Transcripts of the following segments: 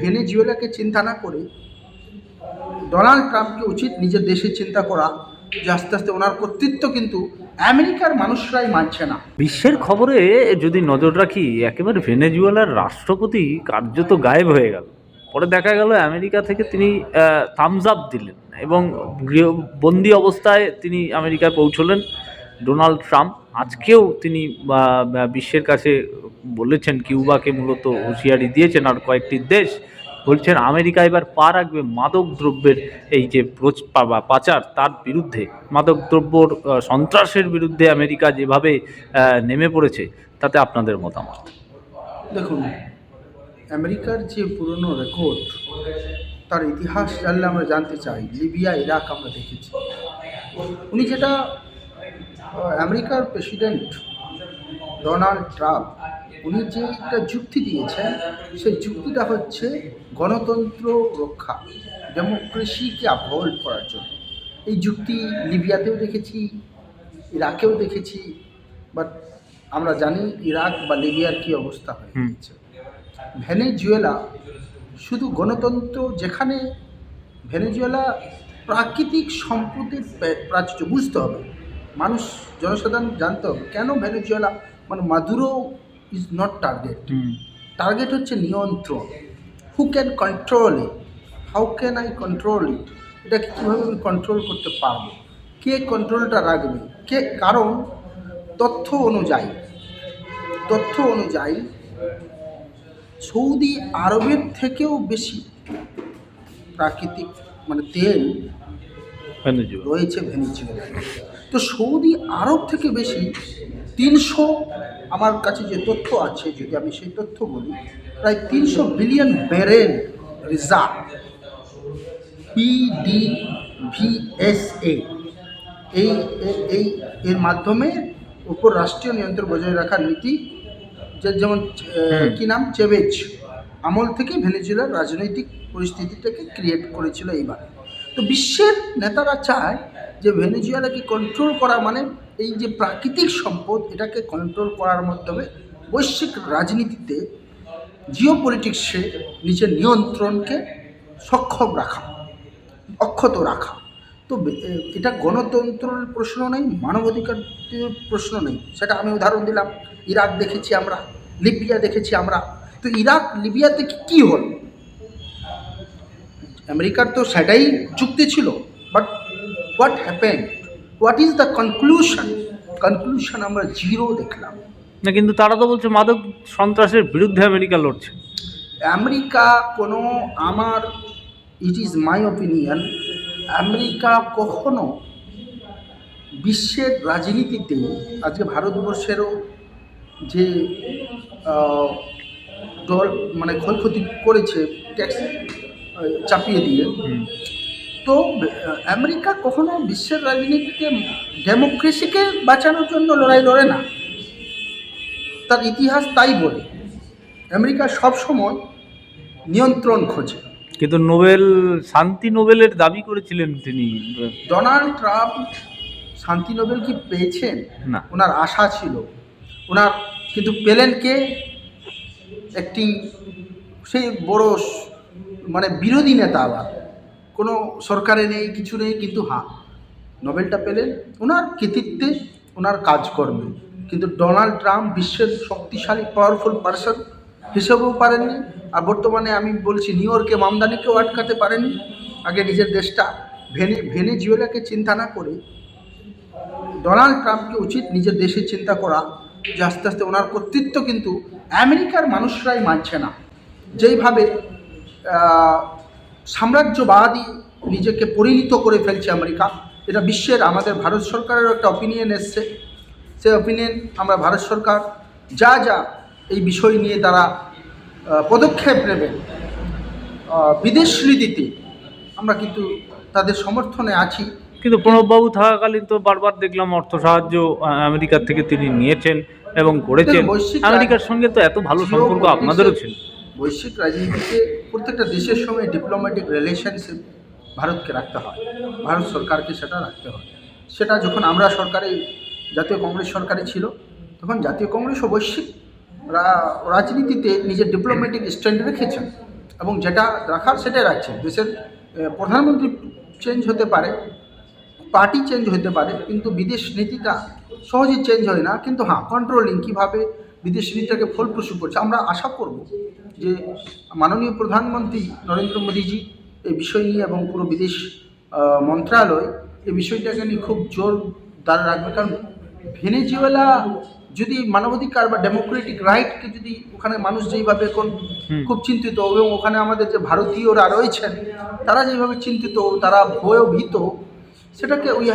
ভেনেজুয়েলাকে চিন্তা না করে ডোনাল্ড ট্রাম্পকে উচিত নিজের দেশে চিন্তা করা, যে আস্তে আস্তে ওনার কর্তৃত্ব কিন্তু আমেরিকার মানুষরাই মানছে না। বিশ্বের খবরে যদি নজর রাখি, একেবারে ভেনেজুয়েলার রাষ্ট্রপতি কার্যত গায়েব হয়ে গেল। পরে দেখা গেল আমেরিকা থেকে তিনি থামস আপ দিলেন এবং গৃহ, বন্দি অবস্থায় তিনি আমেরিকায় পৌঁছলেন। Donald Trump. আজকেও তিনি বিশ্বের কাছে বলেছেন, কিউবাকে মূলত হুঁশিয়ারি দিয়েছেন আর কয়েকটি দেশ বলছেন, আমেরিকা এবার পা রাখবে মাদক দ্রব্যের এই যে বা, পাচার তার বিরুদ্ধে। মাদক দ্রব্যর সন্ত্রাসের বিরুদ্ধে আমেরিকা যেভাবে নেমে পড়েছে, তাতে আপনাদের মতামত? দেখুন, আমেরিকার যে পুরনো রেকর্ড, তার ইতিহাস জানলে আমরা জানতে চাই, লিবিয়া, ইরাক আমরা দেখেছি। উনি যেটা আমেরিকার প্রেসিডেন্ট ডোনাল্ড ট্রাম্প উনি যে একটা যুক্তি দিয়েছেন সেই যুক্তিটা হচ্ছে গণতন্ত্র রক্ষা ডেমোক্রেসিকে আপহোল্ড করার জন্য এই যুক্তি লিবিয়াতেও দেখেছি ইরাকেও দেখেছি বাট আমরা জানি ইরাক বা লিবিয়ার কী অবস্থা হয়ে। গেছে ভেনেজুয়েলা শুধু গণতন্ত্র যেখানে ভেনেজুয়েলা প্রাকৃতিক সম্পদের প্রাচুর্য বুঝতে হবে মানুষ জনসাধারণ জানতে কেন ভেনেজুয়েলা মানে Maduro is not target target হচ্ছে নিয়ন্ত্রণ who can control it how can I control it এটাকে কীভাবে আমি কন্ট্রোল করতে পারব? কে কন্ট্রোলটা রাখবে? কে কারণ তথ্য অনুযায়ী তথ্য অনুযায়ী সৌদি আরবের থেকেও বেশি প্রাকৃতিক মানে তেল রয়েছে ভেনেজুয়েলায় তো সৌদি আরব থেকে বেশি তিনশো আমার কাছে যে তথ্য আছে যদি আমি সেই তথ্য বলি প্রায় তিনশো বিলিয়ন ব্যারেল রিজার্ভ পিডিভিএসএ এই এই এর মাধ্যমে উপর রাষ্ট্রীয় নিয়ন্ত্রণ বজায় রাখার নীতি যে যেমন কি নাম? চেবেজ আমল থেকে ভেনেজুয়েলার রাজনৈতিক পরিস্থিতিটাকে ক্রিয়েট করেছিল এইবার। তো বিশ্বের নেতারা চায় যে ভেনেজুয়েলাকে কন্ট্রোল করা মানে এই যে প্রাকৃতিক সম্পদ এটাকে কন্ট্রোল করার মাধ্যমে বৈশ্বিক রাজনীতিতে জিও পলিটিক্সে নিজের নিয়ন্ত্রণকে সক্ষম রাখা, অক্ষত রাখা। তো এটা গণতন্ত্রের প্রশ্ন নেই মানবাধিকার প্রশ্ন নেই। সেটা আমি উদাহরণ দিলাম। ইরাক দেখেছি আমরা, লিবিয়া দেখেছি আমরা। তো ইরাক, লিবিয়াতে কি- হল? আমেরিকার তো সেটাই চুক্তি ছিল but what happen what is the conclusion conclusion আমরা জিরো দেখলাম। না কিন্তু তারা তো বলছে মাদক সন্ত্রাসের বিরুদ্ধে আমেরিকা লড়ছে। আমেরিকা কোনো আমার it is my opinion America কখনো বিশ্বের রাজনীতিতে আজকে ভারতবর্ষেরও যে মানে ক্ষয়ক্ষতি করেছে ট্যাক্স চাপিয়ে দিয়ে। তো আমেরিকা কখনো বিশ্বের রাজনীতিতে ডেমোক্রেসিকে বাঁচানোর জন্য লড়াই লড়ে না। তার ইতিহাস তাই বলে আমেরিকা সবসময় নিয়ন্ত্রণ খোঁজে। কিন্তু নোবেল শান্তি নোবেলের দাবি করেছিলেন তিনি। ডোনাল্ড ট্রাম্প শান্তি নোবেল কি পেয়েছেন? না। ওনার আশা ছিল। ওনার কিন্তু পেলেন কে একটি সেই বড় মানে বিরোধী নেতা আবার। কোনো সরকারে নেই, কিছু নেই, কিন্তু হ্যাঁ নোবেলটা পেলেন। ওনার কৃতিত্বে, ওনার কাজকর্মে। কিন্তু ডোনাল্ড ট্রাম্প বিশ্বের শক্তিশালী পাওয়ারফুল পার্সন হিসেবেও পারেননি। আর বর্তমানে আমি বলছি, নিউ ইয়র্কে মামদানিকেও আটকাতে পারেননি। আগে নিজের দেশটা ভেনে, ভেনেজুয়েলাকে চিন্তা না করে ডোনাল্ড ট্রাম্পকে উচিত নিজের দেশে চিন্তা করা। যে আস্তে আস্তে ওনার কর্তৃত্ব কিন্তু আমেরিকার মানুষরাই মানছে না। যেইভাবে সাম্রাজ্যবাদী নিজেকে পরিণত করে ফেলছে আমেরিকা। এটা বিশ্বের আমাদের ভারত সরকারেরও একটা অপিনিয়ন এসছে। সে অপিনিয়ন আমরা ভারত সরকার যা যা এই বিষয় নিয়ে তারা পদক্ষেপ নেবেন বিদেশ নীতিতে আমরা কিন্তু তাদের সমর্থনে আছি। কিন্তু প্রণববাবু থাকাকালীন তো বারবার দেখলাম অর্থ সাহায্য আমেরিকার থেকে তিনি নিয়েছেন এবং করেছেন। আমেরিকার সঙ্গে তো এত ভালো সম্পর্ক আপনাদেরও ছিল। বৈশ্বিক রাজনীতিতে প্রত্যেকটা দেশের সঙ্গে ডিপ্লোম্যাটিক রিলেশনশিপ ভারতকে রাখতে হয়। ভারত সরকারকে সেটা রাখতে হয়। সেটা যখন আমরা সরকারে, জাতীয় কংগ্রেস সরকারে ছিল, তখন জাতীয় কংগ্রেস ও বৈশ্বিক রাজনীতিতে নিজের ডিপ্লোম্যাটিক স্ট্যান্ড রেখেছেন এবং যেটা রাখার সেটাই রাখছেন। দেশের প্রধানমন্ত্রী চেঞ্জ হতে পারে পার্টি চেঞ্জ হতে পারে, কিন্তু বিদেশ নীতিটা সহজেই চেঞ্জ হয় না। কিন্তু হ্যাঁ কন্ট্রোলিং কীভাবে বিদেশ নীতিটাকে ফলপ্রসূ করছে। আমরা আশা করব যে মাননীয় প্রধানমন্ত্রী নরেন্দ্র মোদীজি এই বিষয় নিয়ে এবং পুরো বিদেশ মন্ত্রণালয় এই বিষয়টাকে নিয়ে খুব জোর দাঁড় রাখবে। কারণ ভেনেজুয়েলা যদি মানবাধিকার বা ডেমোক্রেটিক রাইটকে যদি ওখানে মানুষ যেইভাবে এখন খুব চিন্তিত এবং ওখানে আমাদের যে ভারতীয়রা রয়েছেন তারা যেভাবে চিন্তিত তারা ভয়ভীত সেটাকে ওই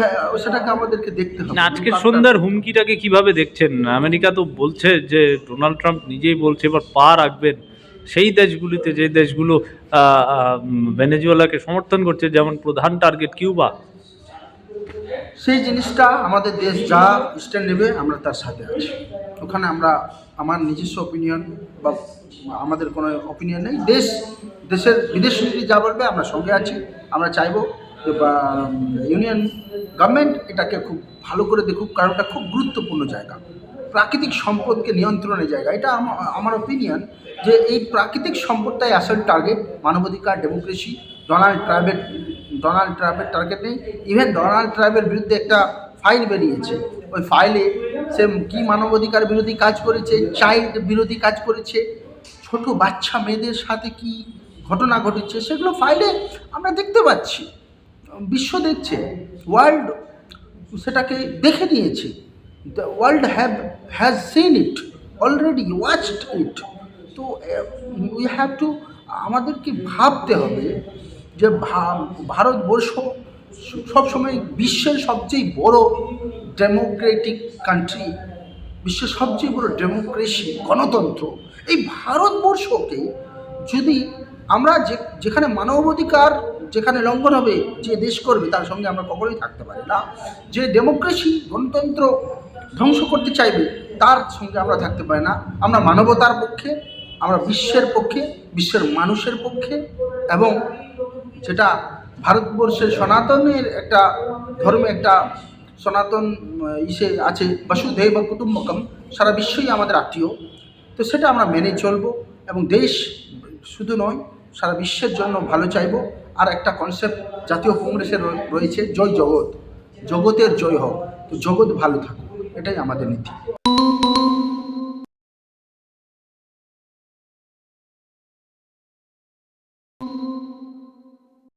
সেটাকে আমাদেরকে দেখতে হবে। না আজকের সন্ধ্যার হুমকিটাকে কীভাবে দেখছেন? আমেরিকা তো বলছে যে ডোনাল্ড ট্রাম্প নিজেই বলছে এবার পা রাখবেন। সেই দেশগুলিতে যে দেশগুলো ভেনেজুয়েলাকে সমর্থন করছে যেমন প্রধান টার্গেট কিউবা। সেই জিনিসটা আমাদের দেশ যা স্ট্যান্ড নেবে আমরা তার সাথে আছি। ওখানে আমরা আমার নিজস্ব অপিনিয়ন বা আমাদের কোনো অপিনিয়ন নেই। দেশ দেশের বিদেশ নীতি যা বলবে আমরা সঙ্গে আছি। আমরা চাইব ইউনিয়ন গভর্নমেন্ট এটাকে খুব ভালো করে দেখুক, কারণ এটা খুব গুরুত্বপূর্ণ জায়গা। প্রাকৃতিক সম্পদকে নিয়ন্ত্রণের জায়গা। এটা আমার অপিনিয়ন যে এই প্রাকৃতিক সম্পদটাই আসল টার্গেট মানবাধিকার ডেমোক্রেসি ডোনাল্ড ট্রাম্পের ডোনাল্ড ট্রাম্পের টার্গেট নেই। ইভেন ডোনাল্ড ট্রাম্পের বিরুদ্ধে একটা ফাইল বেরিয়েছে। ওই ফাইলে সে কী মানবাধিকার বিরোধী কাজ করেছে চাইল্ড বিরোধী কাজ করেছে, ছোট বাচ্চা মেয়েদের সাথে কি ঘটনা ঘটেছে, সেগুলো ফাইলে আমরা দেখতে পাচ্ছি। বিশ্ব দেখছে ওয়ার্ল্ড সেটাকে দেখে নিয়েছে। The world have has seen it already watched it তো উই হ্যাভ টু আমাদেরকে ভাবতে হবে যে ভারতবর্ষ সবসময় বিশ্বের সবচেয়ে বড় ডেমোক্রেটিক কান্ট্রি বিশ্বের সবচেয়ে বড় ডেমোক্রেসি গণতন্ত্র। এই ভারতবর্ষকে যদি আমরা যে, যেখানে মানবাধিকার যেখানে লঙ্ঘন হবে, যে দেশ করবে, তার সঙ্গে আমরা কখনোই থাকতে পারি না। যে ডেমোক্রেসি, গণতন্ত্র ধ্বংস করতে চাইবে, তার সঙ্গে আমরা থাকতে পারি না। আমরা মানবতার পক্ষে, আমরা বিশ্বের পক্ষে, বিশ্বের মানুষের পক্ষে এবং যেটা ভারতবর্ষের সনাতনের একটা ধর্মে একটা সনাতন ইসে আছে বসুধৈব কুটুম্বকম, সারা বিশ্বই আমাদের আত্মীয়। তো সেটা আমরা মেনে চলবো এবং দেশ শুধু নয়, সারা বিশ্বের জন্য ভালো চাইব। আর একটা কনসেপ্ট জাতীয় কংগ্রেসের রয়ে- রয়েছে, জয় জগৎ। জগতের জয় হোক, তো জগৎ ভালো থাকুক, এটাই আমাদের নীতি।